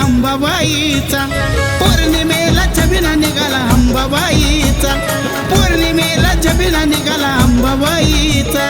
अंबाबाईचा पौर्णिमेला छबिना निघाला अंबाबाईचा पौर्णिमेला छबिना निघाला अंबाबाईचा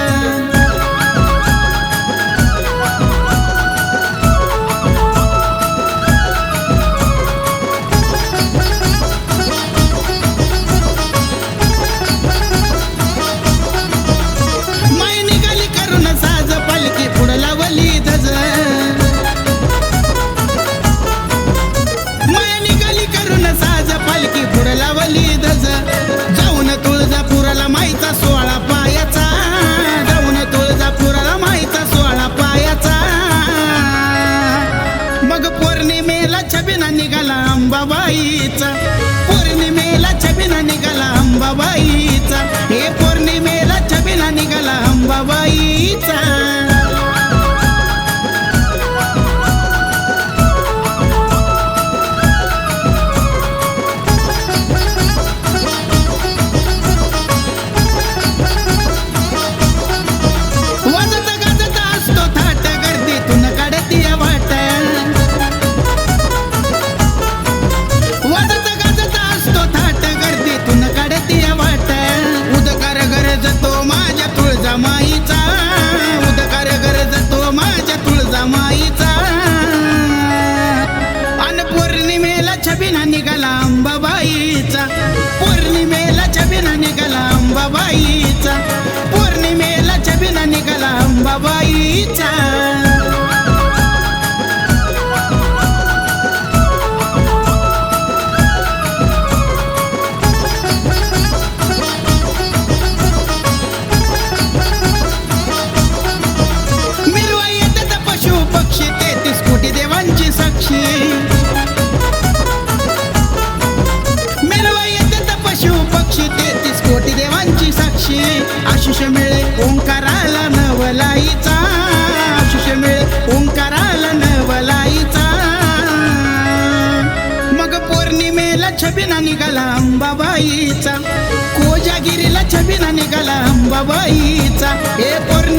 निघाला अंबाबाईचा अंबाबाईचा पौर्णिमेला चबिना निघाला अंबाबाईचा. मिरवाई पशु पक्षी तेहतीस देवांची छबिना निघाला अंबाबाईचा. कोजागिरीला छबिना निघाला अंबाबाईचा. हे पोर